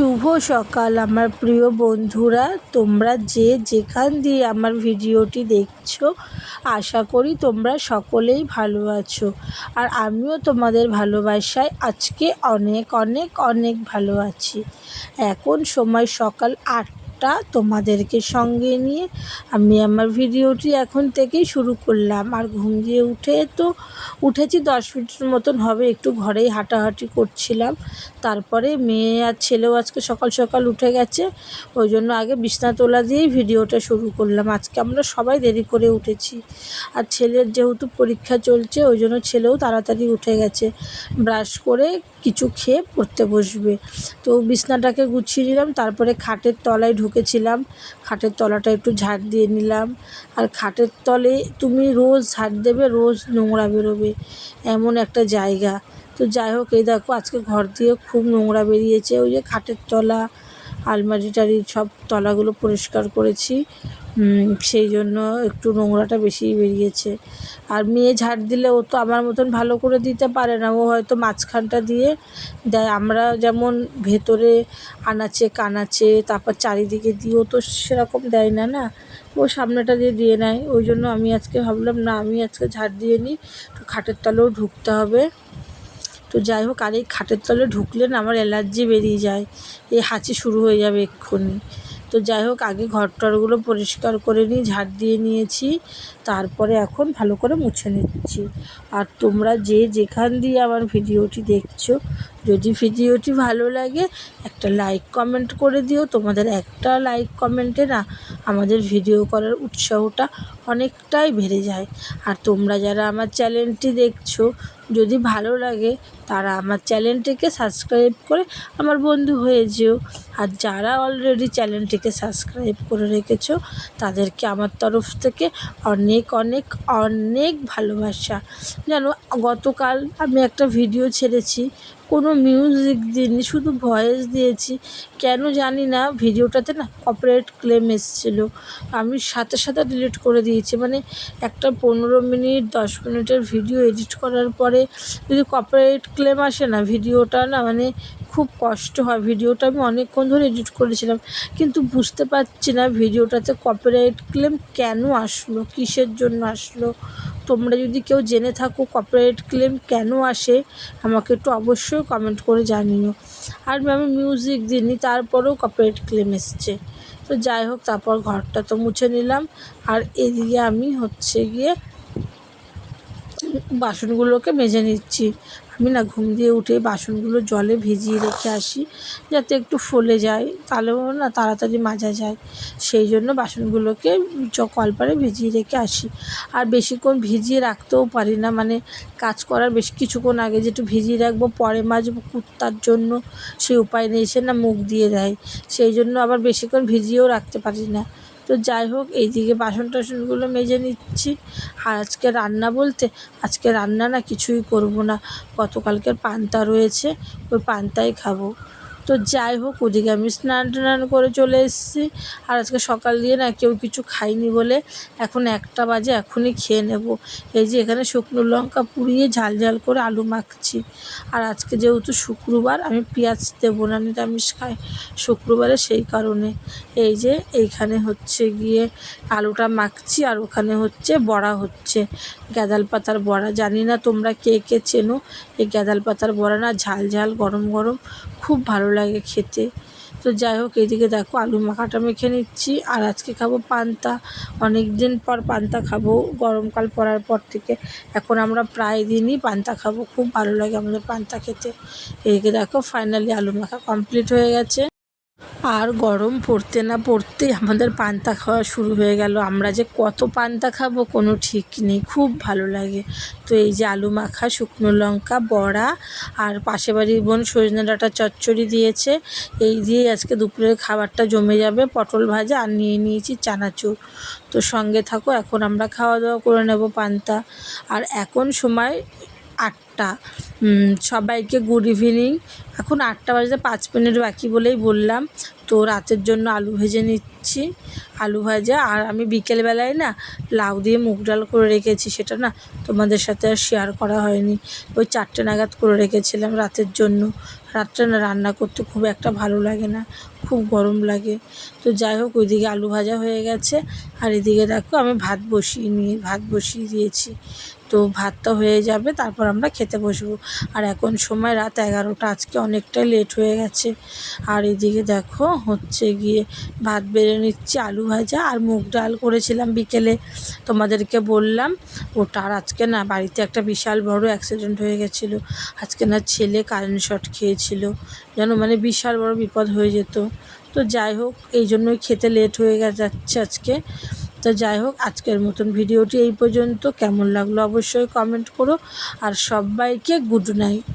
শুভ সকাল, আমার প্রিয় বন্ধুরা। তোমরা যে যেখান দিয়ে আমার ভিডিওটি দেখছ, আশা করি তোমরা সকলেই ভালো আছো। আর আমিও তোমাদের ভালোবাসায় আজকে অনেক অনেক অনেক ভালো আছি। এখন সময় সকাল আটটা তোমাদেরকে সঙ্গে নিয়ে আমি আমার ভিডিওটি এখন থেকেই শুরু করলাম। আর ঘুম দিয়ে উঠে তো উঠেছি দশ মিনিটের মতন হবে, একটু ঘরেই হাঁটাহাঁটি করছিলাম। তারপরে মেয়ে আর ছেলেও আজকে সকাল সকাল উঠে গেছে, ওই জন্য আগে বিছনা তোলা দিয়েই ভিডিওটা শুরু করলাম। আজকে আমরা সবাই দেরি করে উঠেছি। আর ছেলের যেহেতু পরীক্ষা চলছে, ওই জন্য ছেলেও তাড়াতাড়ি উঠে গেছে। ব্রাশ করে কিছু খেয়ে পড়তে বসবে। তো বিছনাটাকে গুছিয়ে নিলাম, তারপরে খাটের তলায় ঢুকেছিলাম। খাটের তলাটা একটু ঝাড় দিয়ে নিলাম। আর খাটের তলে তুমি রোজ ঝাড় দেবে, রোজ নোংরা বেরোবে, এমন একটা জায়গা। তো যাই হোক, এই দেখো, আজকে ঘর দিয়ে খুব নোংরা বেরিয়েছে। ওই যে খাটের তলা আলমারি টারি সব তলাগুলো পরিষ্কার করেছি। সেই জন্য একটু নোংরাটা বেশিই বেরিয়েছে। আর মেয়ে ঝাড় দিলে ও তো আমার মতন ভালো করে দিতে পারে না। ও হয়তো মাঝখানটা দিয়ে দেয়। আমরা যেমন ভেতরে আনাচে কানাচে, তারপর চারিদিকে দিয়েও তো সেরকম দেয় না না। ও সামনেটা দিয়ে দিয়ে নেয়। ওই জন্য আমি আজকে ভাবলাম, না আমি আজকে ঝাড় দিয়ে নিই। খাটের তলেও ঢুকতে হবে। তো যাই হোক, আর এই খাটের তলে ঢুকলে না আমার অ্যালার্জি বেরিয়ে যায়। এই হাঁচি শুরু হয়ে যাবে এক্ষুনি। তো যাই হোক, আগে ঘর টরগুলো পরিষ্কার করে নিই, ঝাড় দিয়ে নিয়েছি। তারপরে এখন ভালো করে মুছে নিচ্ছি। আর তোমরা যে যেখান দিয়ে আমার ভিডিওটি দেখছ, যদি ভিডিওটি ভালো লাগে, একটা লাইক কমেন্ট করে দিও। তোমাদের একটা লাইক কমেন্টে না আমাদের ভিডিও করার উৎসাহটা অনেকটাই বেড়ে যায়। আর তোমরা যারা আমার চ্যানেলটি দেখছ, যদি ভালো লাগে, তারা আমার চ্যানেলটিকে সাবস্ক্রাইব করে আমার বন্ধু হয়ে যেও। আর যারা অলরেডি চ্যানেলটিকে সাবস্ক্রাইব করে রেখেছো, তাদেরকে আমার তরফ থেকে অনেক অনেক অনেক ভালোবাসা। জানো, গতকাল আমি একটা ভিডিও ছেড়েছি কোনো মিউজিক দিইনি, শুধু ভয়েস দিয়েছি। কেন জানি না ভিডিওটাতে না কপিরাইট ক্লেম এসেছিল। আমি সাথে সাথে ডিলিট করে দিয়েছি। মানে একটা পনেরো মিনিট, দশ মিনিটের ভিডিও এডিট করার পরে যদি কপিরাইট ক্লেম আসে না ভিডিওটা না মানে খুব কষ্ট হয়। ভিডিওটা আমি অনেকক্ষণ ধরে এডিট করেছিলাম, কিন্তু বুঝতে পারছি না ভিডিওটাতে কপিরাইট ক্লেম কেন আসলো, কিসের জন্য আসলো? তোমরা যদি কেউ জেনে থাকো কপিরাইট ক্লেম কেন আসে, আমাকে একটু অবশ্যই কমেন্ট করে জানিও। আর আমি মিউজিক দিইনি তারপরেও কপিরাইট ক্লেম এসছে। তো যাই হোক, তারপর ঘরটা তো মুছে নিলাম। আর এদিকে আমি হচ্ছে গিয়ে বাসনগুলোকে মেজে নিচ্ছি। আমি না ঘুম দিয়ে উঠে বাসনগুলো জলে ভিজিয়ে রেখে আসি, যাতে একটু ফলে যায়, তাহলেও না তাড়াতাড়ি মাজা যায়। সেই জন্য বাসনগুলোকে কলপারে ভিজিয়ে রেখে আসি। আর বেশিক্ষণ ভিজিয়ে রাখতেও পারি না মানে কাজ করার বেশ কিছুক্ষণ আগে যেটু ভিজিয়ে রাখব, পরে মাজবো কুত্তার জন্য সেই উপায় নেই না মুখ দিয়ে দেয়। সেই জন্য আবার বেশিক্ষণ ভিজিয়েও রাখতে পারি না। তো যাই হোক, এইদিকে বাসন টাসনগুলো মেজে নিচ্ছি। আর আজকে রান্না বলতে, আজকে রান্না না কিছুই করব না। গতকালকের পান্তা রয়েছে, ওই পান্তাই খাব। তো যাই হোক, ওদিকে আমি স্নান টান করে চলে এসেছি। আর আজকে সকাল দিয়ে না কেউ কিছু খাইনি বলে এখন একটা বাজে, এখনই খেয়ে নেব। এই যে এখানে শুকনো লঙ্কা পুড়িয়ে ঝাল ঝাল করে আলু মাখছি। আর আজকে যেহেতু শুক্রবার, আমি পেঁয়াজ দেবো না, নিরামিষ খাই শুক্রবারে সেই কারণে। এই যে এইখানে হচ্ছে গিয়ে আলুটা মাখছি, আর ওখানে হচ্ছে বড়া হচ্ছে। গ্যাদাল পাতার বড়া, জানি না তোমরা কে কে চেনো। এই গ্যাদাল পাতার বড়া না ঝাল ঝাল, গরম গরম, খুব ভালো লাগে খেতে। তো যাই হোক, এদিকে দেখো আলু মাখাটা মেখে নিচ্ছি। আর আজকে খাব পান্তা। অনেক দিন পর পান্তা খাব। গরমকাল পড়ার পর থেকে এখন আমরা প্রায় দিনই পান্তা খাব। খুব ভালো লাগে আমাদের পান্তা খেতে। এদিকে দেখো ফাইনালি আলু মাখা কমপ্লিট হয়ে গেছে। আর গরম পড়তে না পড়তেই আমাদের পান্তা খাওয়া শুরু হয়ে গেল। আমরা যে কত পান্তা খাব কোনো ঠিক নেই, খুব ভালো লাগে। তো এই যে আলু মাখা, শুকনো লঙ্কা, বড়া আর পাশে বাড়ির বোন সজনে ডাঁটা চচ্চড়ি দিয়েছে। এই দিয়ে আজকে দুপুরের খাবারটা জমে যাবে। পটল ভাজা আর নিয়ে নিয়েছি চানাচুর। তো সঙ্গে থাকো, এখন আমরা খাওয়া দাওয়া করে নেব পান্তা। আর এখন সময় আটটা। সবাইকে গুড ইভিনিং এখন আটটা বাজতে পাঁচ মিনিট বাকি বলেই বললাম। তো রাতের জন্য আলু ভেজে নিচ্ছি। আলু ভাজা, আর আমি বিকেলবেলায় না লাউ দিয়ে মুগ ডাল করে রেখেছি। সেটা না তোমাদের সাথে আর শেয়ার করা হয়নি। ওই চারটে নাগাদ করে রেখেছিলাম রাতের জন্য। রাত্রে না রান্না করতে খুব একটা ভালো লাগে না। খুব গরম লাগে। তো যাই হোক, ওইদিকে আলু ভাজা হয়ে গেছে। আর এদিকে দেখো আমি ভাত বসিয়ে নিয়ে, ভাত বসিয়ে দিয়েছি। তো ভাতটা হয়ে যাবে, তারপর আমরা খেতে বসবো। আর এখন সময় রাত এগারোটা, আজকে অনেকটাই লেট হয়ে গেছে। আর এদিকে দেখো, হচ্ছে গিয়ে ভাত বেড়ে নিচ্ছি, আলু ভাজা আর মুগ ডাল করেছিলাম বিকেলে। তোমাদেরকে বললাম, ওটা আর আজকে না, বাড়িতে একটা বিশাল বড় অ্যাক্সিডেন্ট হয়ে গেছিল। আজকে না ছেলে কারেন্ট শট খেয়েছিল। যেন মানে বিশাল বড় বিপদ হয়ে যেত। তো যাই হোক, এই জন্যই খেতে লেট হয়ে যাচ্ছে আজকে। তো যাই হোক, আজকের মতন ভিডিওটি এই পর্যন্ত। কেমন লাগল অবশ্যই কমেন্ট করো। আর সবাইকে গুড নাইট